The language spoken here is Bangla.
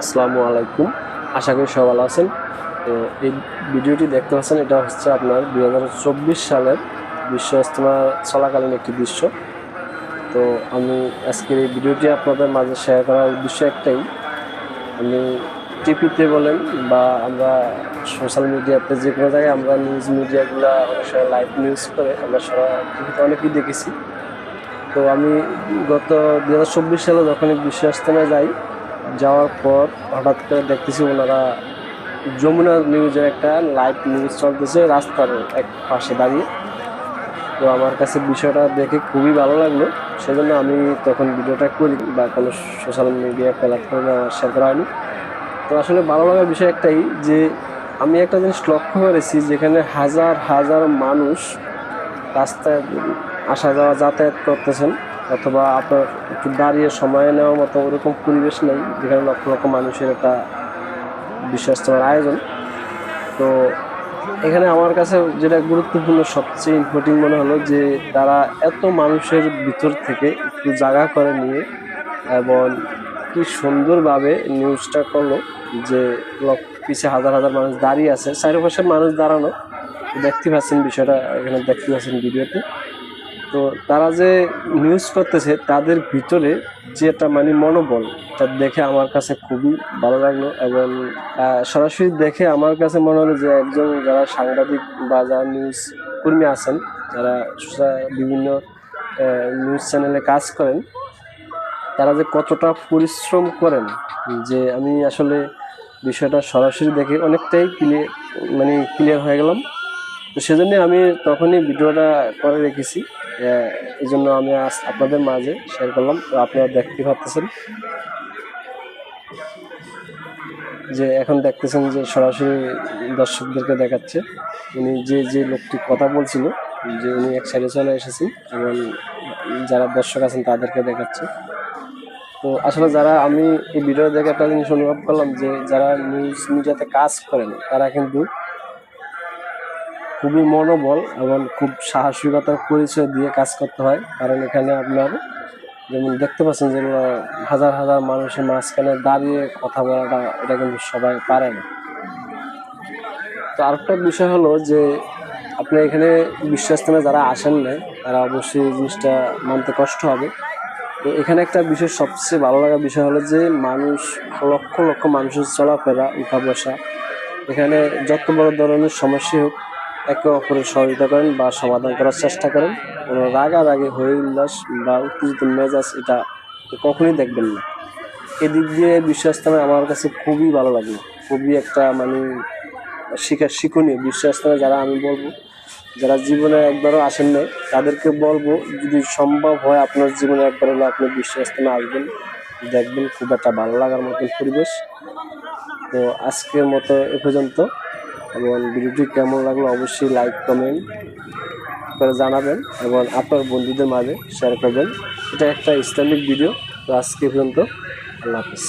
আসসালামু আলাইকুম। আশা করি সব ভালো আছেন। তো এই ভিডিওটি দেখতে পাচ্ছেন, এটা হচ্ছে আপনার দুই হাজার চব্বিশ সালের বিশ্ব ইজতেমা চলাকালীন একটি দৃশ্য তো আমি আজকের এই ভিডিওটি আপনাদের মাঝে শেয়ার করার উদ্দেশ্য একটাই। আমি টিভিতে বলেন বা আমরা সোশ্যাল মিডিয়াতে যে কোনো জায়গায় আমরা নিউজ মিডিয়াগুলো অনেক সময় লাইভ নিউজ করে, আমরা সারা টিভিতে অনেকেই দেখেছি। তো আমি গত দু হাজার চব্বিশ সালে যখন বিশ্ব ইজতেমায় যাই যাওয়ার পর হঠাৎ করে দেখতেছি ওনারা যমুনা নিউজের একটা লাইভ নিউজ চলতেছে রাস্তার এক পাশে দাঁড়িয়ে। তো আমার কাছে বিষয়টা দেখে খুবই ভালো লাগল। সেজন্য আমি তখন ভিডিওটা করি বা কোনো সোশ্যাল মিডিয়া প্ল্যাটফর্মে শেয়ার করা হয়নি। তো আসলে ভালো লাগার বিষয় একটাই যে, আমি একটা জিনিস লক্ষ্য করেছি যেখানে হাজার হাজার মানুষ রাস্তায় আসা যাওয়া যাতায়াত করতেছেন। অথবা আপনার একটু দাঁড়িয়ে সময় নেওয়ার মতো ওরকম পরিবেশ নেই, যেখানে লক্ষ লক্ষ মানুষের একটা বিশ্বাস্তমার আয়োজন। তো এখানে আমার কাছে যেটা গুরুত্বপূর্ণ, সবচেয়ে ইম্পর্টেন্ট মনে হলো যে তারা এত মানুষের ভিতর থেকে একটু জায়গা করে নিয়ে এবং কি সুন্দরভাবে নিউজটা করল যে লক্ষ পিছে হাজার হাজার মানুষ দাঁড়িয়ে আছে। চারিপাশে মানুষ দাঁড়ানো, দেখতে পাচ্ছেন বিষয়টা, এখানে দেখতে পাচ্ছেন ভিডিওতে। তো তারা যে নিউজ করতেছে, তাদের ভিতরে যে একটা মানে মনোবল, তা দেখে আমার কাছে খুবই ভালো লাগল এবং সরাসরি দেখে আমার কাছে মনে হলো যে একজন যারা সাংবাদিক বা যারা নিউজ কর্মী আছেন, যারা বিভিন্ন নিউজ চ্যানেলে কাজ করেন, তারা যে কতটা পরিশ্রম করেন, যে আমি আসলে বিষয়টা সরাসরি দেখে অনেকটাই ক্লিয়ার মানে ক্লিয়ার হয়ে গেলাম। তো সেজন্য আমি তখনই ভিডিওটা করে রেখেছি এই জন্য আমি আজ আপনাদের মাঝে শেয়ার করলাম। তো আপনারা দেখতে পাচ্ছেন যে এখন দেখতেছেন যে সরাসরি দর্শকদেরকে দেখাচ্ছে, উনি যে যে লোকটি কথা বলছিল, যে উনি এক সাইডে চলে এসেছেন, এবং যারা দর্শক আছেন তাদেরকে দেখাচ্ছে। তো আসলে যারা আমি এই ভিডিও দেখে একটা জিনিস অনুভব করলাম, যে যারা নিউজ মিডিয়াতে কাজ করেন, তারা কিন্তু খুবই মনোবল এবং খুব সাহসিকতার পরিচয় দিয়ে কাজ করতে হয়। কারণ এখানে আপনার যেমন দেখতে পাচ্ছেন যে হাজার হাজার মানুষের মাঝখানে দাঁড়িয়ে কথা বলাটা, এটা কিন্তু সবাই পারে না। তো আরেকটা বিষয় হলো যে আপনি এখানে বিশ্বাসস্থানে যারা আসেন না তারা অবশ্যই এই জিনিসটা মানতে কষ্ট হবে। তো এখানে একটা বিষয় সবচেয়ে ভালো লাগার বিষয় হলো যে মানুষ, লক্ষ লক্ষ মানুষের চলাফেরা, উঠা বসা, এখানে যত বড় ধরনের সমস্যা হোক একে অপরের সহযোগিতা করেন বা সমাধান করার চেষ্টা করেন। কোনো রাগারাগি হয়ে উল্লাস বা উত্তেজিত মেজাজ এটা কখনোই দেখবেন না। এদিক দিয়ে বিশ্বাসস্থানে আমার কাছে খুবই ভালো লাগে। খুবই একটা মানে শিখা, শিক্ষণীয় বিশ্বাসস্থানে যারা আমি বলব, যারা জীবনে একবারও আসেন নাই, তাদেরকে বলব, যদি সম্ভব হয় আপনার জীবনে একবার হলে আপনি বিশ্বাসস্থানে আসবেন। দেখবেন খুব একটা ভালো লাগার মতন পরিবেশ। তো আজকের মতো এ পর্যন্ত। এবং ভিডিওটি কেমন লাগল অবশ্যই লাইক কমেন্ট করে জানাবেন এবং আপনার বন্ধুদের মাঝে শেয়ার করবেন। এটা একটা ইসলামিক ভিডিও তো আজকে পর্যন্ত আল্লাহ হাফিজ।